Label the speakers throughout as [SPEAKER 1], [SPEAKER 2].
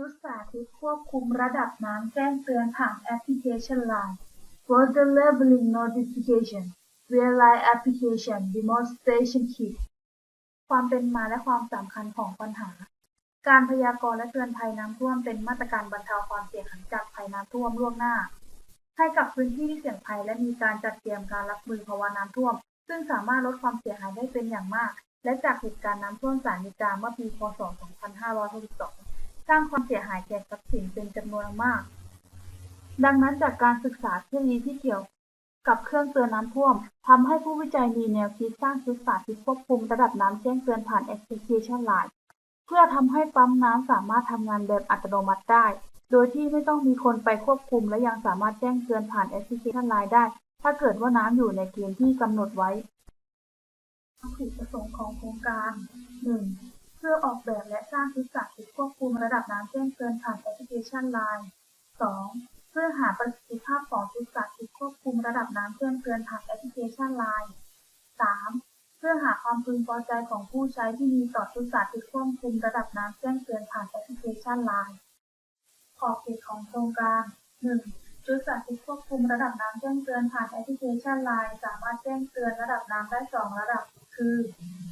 [SPEAKER 1] ชุดสาธิตควบคุมระดับน้ำแจ้งเตือนผ่านแอปพลิเคชัน Line Water Leveling Notification Real Line Application Demonstration Kit ความเป็นมาและความสำคัญของปัญหา การพยากรณ์และเตือนภัยน้ำท่วมเป็นมาตรการบรรเทาความเสี่ยงจากภัยน้ำท่วมล่วงหน้า ให้กับพื้นที่ที่เสี่ยงภัยและมีการจัดเตรียมการรับมือภาวะน้ำท่วม ซึ่งสามารถลดความเสียหายได้เป็นอย่างมาก และจากเหตุการณ์น้ำท่วมสารนิกาเมื่อปี พศ 2562 สร้างความเสียหายแก่ทรัพย์สินเป็นจำนวนมาก ดังนั้นจากการศึกษาเทคโนโลยีที่เกี่ยวกับเครื่องเตือนน้ำท่วมทำให้ผู้วิจัยมีแนวคิดสร้างชุดสาธิตควบคุมระดับน้ำแจ้งเตือนผ่านแอปพลิเคชัน Line เพื่อทำให้ปั๊มน้ำสามารถทำงานแบบอัตโนมัติได้ โดยที่ไม่ต้องมีคนไปควบคุม และยังสามารถแจ้งเตือนผ่านแอปพลิเคชัน Line ได้ ถ้าเกิดว่าน้ำอยู่ในเกณฑ์ที่กำหนดไว้วัตถุประสงค์ของโครงการ 1. เพื่อออกแบบและสร้างชุดสาธิตควบคุมระดับน้ำแจ้งเตือนผ่านแอปพลิเคชัน Line 2. เพื่อหาประสิทธิภาพของชุดสาธิตควบคุมระดับน้ำแจ้งเตือนผ่านแอปพลิเคชัน Line 3. เพื่อหาความพึงพอใจของผู้ใช้ที่มีต่อชุดสาธิตควบคุมระดับน้ำแจ้งเตือนผ่านแอปพลิเคชัน Line ขอบเขตของโครงการ 1. ชุดสาธิตควบคุมระดับน้ำแจ้งเตือนผ่านแอปพลิเคชัน Line สามารถแจ้งเตือนระดับน้ำได้ 2 ระดับ คือ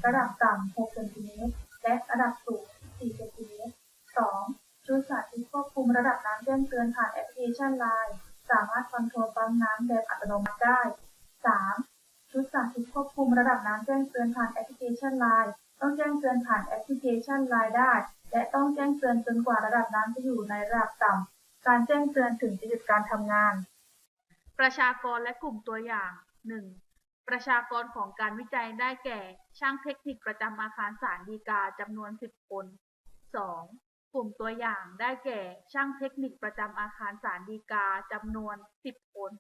[SPEAKER 1] ระดับต่ำ 6 เซนติเมตร และระดับสูง 4 เซนติเมตร 2. ชุดสาธิตควบคุมระดับน้ำแจ้งเตือนผ่านแอปพลิเคชัน Line สามารถคอนโทรลปั๊มน้ำแบบอัตโนมัติได้ 3. ชุดสาธิตควบคุมระดับน้ำแจ้งเตือนผ่านแอปพลิเคชัน Line ต้องแจ้งเตือนผ่านแอปพลิเคชัน Line ได้ และต้องแจ้งเตือนจนกว่าระดับน้ำจะอยู่ในระดับต่ำ การแจ้งเตือนถึงจะหยุดการทำงาน ประชากรและกลุ่มตัวอย่าง 1. ประชากรของการวิจัยได้แก่ ช่างเทคนิคประจำอาคารศาลฎีกาจำนวน 10 คน 2. กลุ่มตัวอย่างได้แก่ ช่างเทคนิคประจำอาคารศาลฎีกาจำนวน 10 คน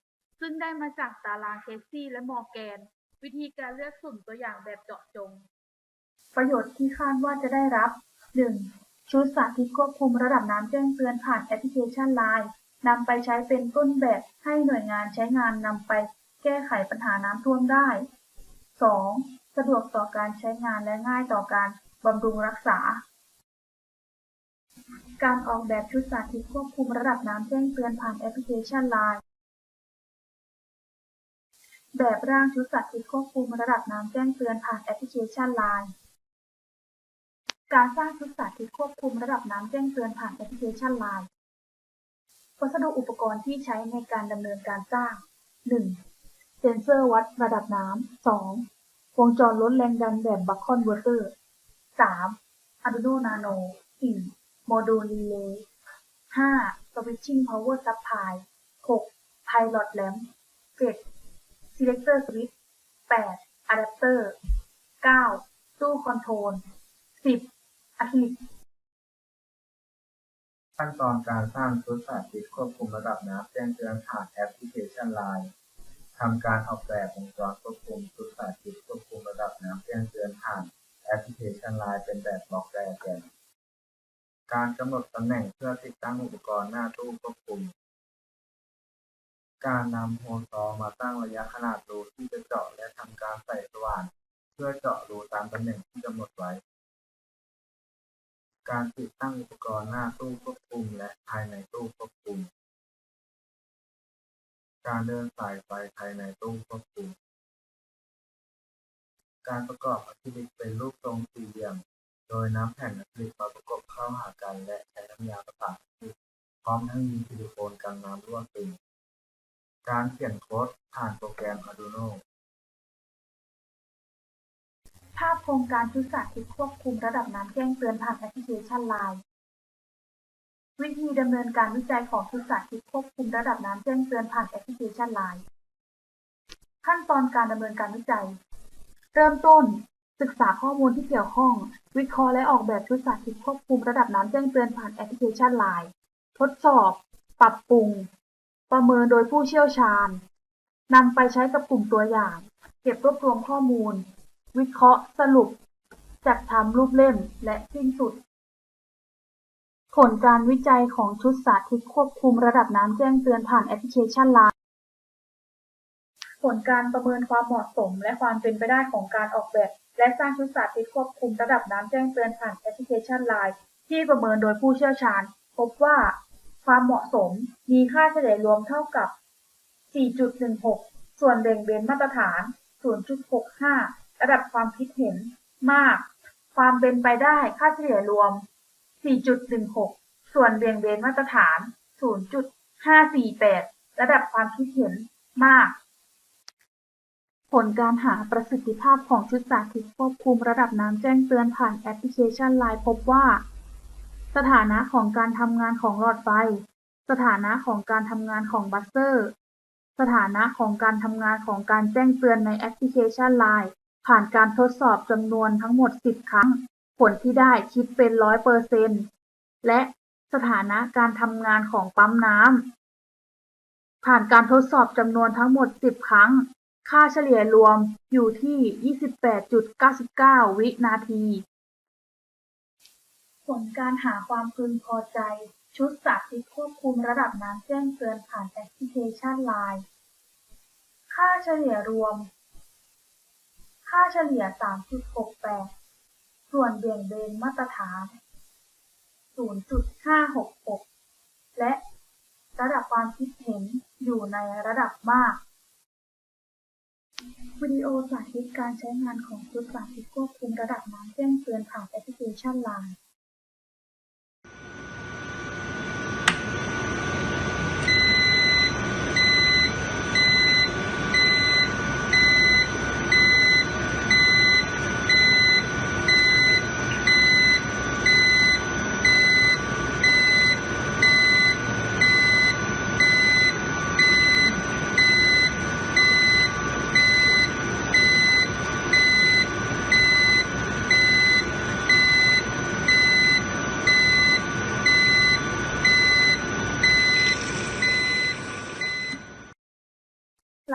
[SPEAKER 1] ซึ่งได้มาจากตารางเคสซี่และมอร์แกน วิธีการเลือกสุ่มตัวอย่างแบบเจาะจง ประโยชน์ที่คาดว่าจะได้รับ 1. ชุดสาธิตควบคุมระดับน้ำแจ้งเตือนผ่านแอปพลิเคชัน Line นำไปใช้เป็นต้นแบบให้หน่วยงานใช้งานนำไป แก้ไขปัญหาน้ำท่วมได้ 2. สะดวกต่อการใช้งานและง่ายต่อการบำรุงรักษา การออกแบบชุดสาธิตควบคุมระดับน้ำแจ้งเตือนผ่านแอปพลิเคชัน Line แบบร่างชุดสาธิตควบคุมระดับน้ำแจ้งเตือนผ่านแอปพลิเคชัน Line การสร้างชุดสาธิตควบคุมระดับน้ำแจ้งเตือนผ่านแอปพลิเคชัน Line วัสดุอุปกรณ์ที่ใช้ในการดำเนินการสร้าง 1. เซนเซอร์วัดระดับน้ำ 2. วงจรลดแรงดันแบบบัคคอนเวอร์เตอร์ 3. Arduino Nano 4. โมดูลรีเลย์ 5. Switching Power Supply 6. Pilot Lamp 7. Selector Switch 8. Adapter 9. ตู้คอนโทรล 10. อะคริลิก
[SPEAKER 2] ขั้นตอนการสร้างชุดสาธิตควบคุมระดับน้ำแจ้งเตือนผ่านแอปพลิเคชัน Line ทำการออกแบบวงจรควบคุมชุดสาธิตควบคุมระดับน้ำแจ้งเตือนผ่านแอปพลิเคชัน Line เป็นแบบบล็อกไดอะแกรมการกำหนดตำแหน่งเพื่อติดตั้งอุปกรณ์หน้าตู้ควบคุม การนำโฮลซอมาตั้งระยะขนาดรูที่จะเจาะและทำการใส่สว่าน เพื่อเจาะรูตามตำแหน่งที่กำหนดไว้ การติดตั้งอุปกรณ์หน้าตู้ควบคุมและภายในตู้ควบคุม การเดินสายไฟภายในตู้ควบคุม การประกอบอะคริลิกเป็นรูปทรงสี่เหลี่ยม โดยน้ำแผ่นอะคริลิกมาประกบเข้าหากันและใช้น้ำยาประสานพร้อมทั้งยิงซิลิโคนกันน้ำรั่วซึมการเขียนโค้ดผ่านโปรแกรม Arduino
[SPEAKER 1] ภาพโครงการชุดสาธิตควบคุมระดับน้ำแจ้งเตือนผ่านแอปพลิเคชัน Line วิธีดำเนินการวิจัยของชุดสาธิตควบคุมระดับน้ำแจ้งเตือนผ่านแอปพลิเคชัน Line ขั้นตอนการดำเนินการวิจัย เริ่มต้น ศึกษาข้อมูลที่เกี่ยวข้อง วิเคราะห์และออกแบบชุดสาธิตควบคุมระดับน้ำแจ้งเตือนผ่านแอปพลิเคชัน Line ทดสอบ ปรับปรุง ประเมินโดยผู้เชี่ยวชาญนำไปใช้กับกลุ่มตัวอย่าง เก็บรวบรวมข้อมูล วิเคราะห์สรุป จัดทำรูปเล่มและสิ้นสุด ผลการวิจัยของชุดสาธิตควบคุมระดับน้ำแจ้งเตือนผ่านแอปพลิเคชัน Line ผลการประเมินความเหมาะสม และความเป็นไปได้ของการออกแบบ และสร้างชุดสาธิตควบคุมระดับน้ำแจ้งเตือนผ่านแอปพลิเคชัน Line ที่ประเมินโดยผู้เชี่ยวชาญ พบว่า ความเหมาะสมมีค่าเฉลี่ยรวมเท่ากับ 4.16 ส่วนเบี่ยงเบนมาตรฐาน 0.65 ระดับความคิดเห็น มาก ความเป็นไปได้ค่าเฉลี่ยรวม 4.16 ส่วนเบี่ยงเบนมาตรฐาน 0.548 ระดับความคิดเห็นมาก ผลการหาประสิทธิภาพของชุดสาธิตควบคุมระดับน้ำแจ้งเตือนผ่านแอปพลิเคชัน LINE พบว่า สถานะของการทำงานของหลอดไฟ สถานะของการทำงานของบัสเซอร์ สถานะของการทำงานของการแจ้งเตือนในแอปพลิเคชัน LINE ผ่านการทดสอบจำนวนทั้งหมด 10 ครั้ง ผลที่ได้คิดเป็น100%และสถานะการทำงานของปั๊มน้ำผ่านการทดสอบจำนวนทั้งหมด 10 ครั้ง ค่าเฉลี่ยรวมอยู่ที่ 28.99 วินาที ผลการหาความพึงพอใจ ชุดสาธิตควบคุมระดับน้ำแจ้งเตือนผ่านแอปพลิเคชัน LINE ค่าเฉลี่ยรวม ค่าเฉลี่ย 3.68 ส่วนเบี่ยงเบนมาตรฐาน 0.566 และระดับความคิดเห็นอยู่ในระดับมาก วิดีโอสาธิตการใช้งานของชุดสาธิตควบคุมระดับน้ำแจ้งเตือนผ่านแอปพลิเคชัน LINE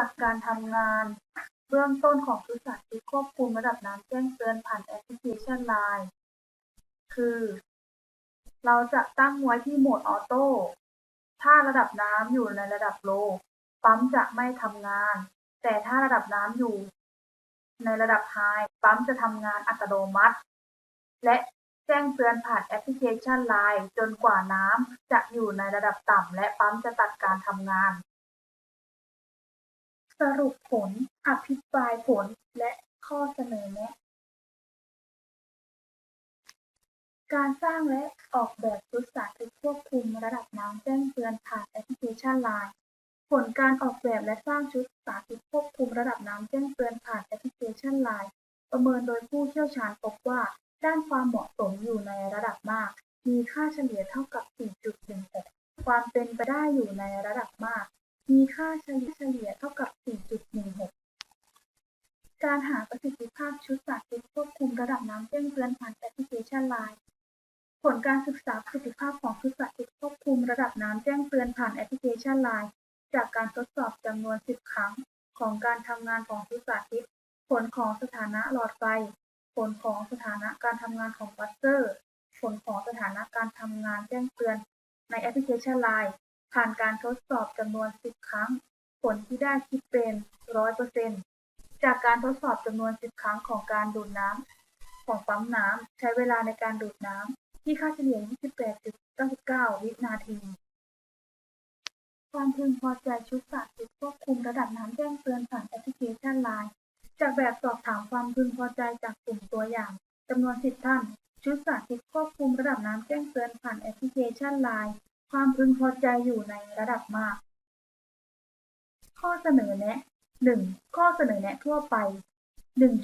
[SPEAKER 1] หลักการทำงาน เบื้องต้นของชุดสาธิตควบคุมระดับน้ำแจ้งเตือนผ่านแอปพลิเคชัน LINE คือ เราจะตั้งไว้ที่โหมดออโต้ ถ้าระดับน้ำอยู่ในระดับโล ปั๊มจะไม่ทำงาน แต่ถ้าระดับน้ำอยู่ ในระดับไฮปั๊มจะทำงานอัตโนมัติ และแจ้งเตือนผ่านแอปพลิเคชัน LINE จนกว่าน้ำจะอยู่ในระดับต่ำและปั๊มจะตัดการทำงาน สรุปผล อภิปรายผล และข้อเสนอแนะ การสร้างและออกแบบชุดสาธิตควบคุมระดับน้ำแจ้งเตือนผ่านแอปพลิเคชัน LINE ผลการออกแบบและสร้างชุดสาธิตควบคุมระดับน้ำแจ้งเตือนผ่านแอปพลิเคชัน LINE ประเมินโดยผู้เชี่ยวชาญพบว่า ด้านความเหมาะสมอยู่ในระดับมาก มีค่าเฉลี่ยเท่ากับ 4.16 ความเป็นไปได้อยู่ในระดับมาก มีค่าเฉลี่ยเฉลี่ยเท่ากับ 4.16 การหาประสิทธิภาพชุดสาธิตควบคุมระดับน้ำแจ้งเตือนผ่านแอปพลิเคชัน LINE ผลการศึกษาประสิทธิภาพของชุดสาธิตควบคุมระดับน้ำแจ้งเตือนผ่านแอปพลิเคชัน LINE จากการทดสอบจำนวน 10 ครั้งของการทำงานของชุดสาธิต ผลของสถานะหลอดไฟ ผลของสถานะการทำงานของบัสเซอร์ ผลของสถานะการทำงานแจ้งเตือนในแอปพลิเคชัน LINE ผ่านการทดสอบจำนวน 10 ครั้ง ผลที่ได้คิดเป็น 100%จากการทดสอบจำนวน 10 ครั้งของการดูดน้ำของปั๊มน้ำใช้เวลาในการดูดน้ำที่ค่าเฉลี่ย 28.99 วินาที ความพึงพอใจชุดสาธิตควบคุมระดับน้ำแจ้งเตือนผ่านแอปพลิเคชัน LINE จากแบบสอบถามความพึงพอใจจากกลุ่มตัวอย่างจำนวน 10 ท่าน ชุดสาธิตควบคุมระดับน้ำแจ้งเตือนผ่านแอปพลิเคชัน LINE ความพึงพอใจอยู่ในระดับมาก ข้อเสนอแนะ 1. ข้อเสนอแนะทั่วไป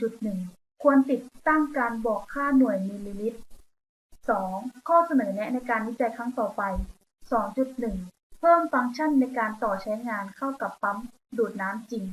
[SPEAKER 1] 1.1 ควรติดตั้งการบอกค่าหน่วยมิลลิลิตร 2. ข้อเสนอแนะในการวิจัยครั้งต่อไป 2.1 เพิ่มฟังก์ชันในการต่อใช้งานเข้ากับปั๊มดูดน้ำจริง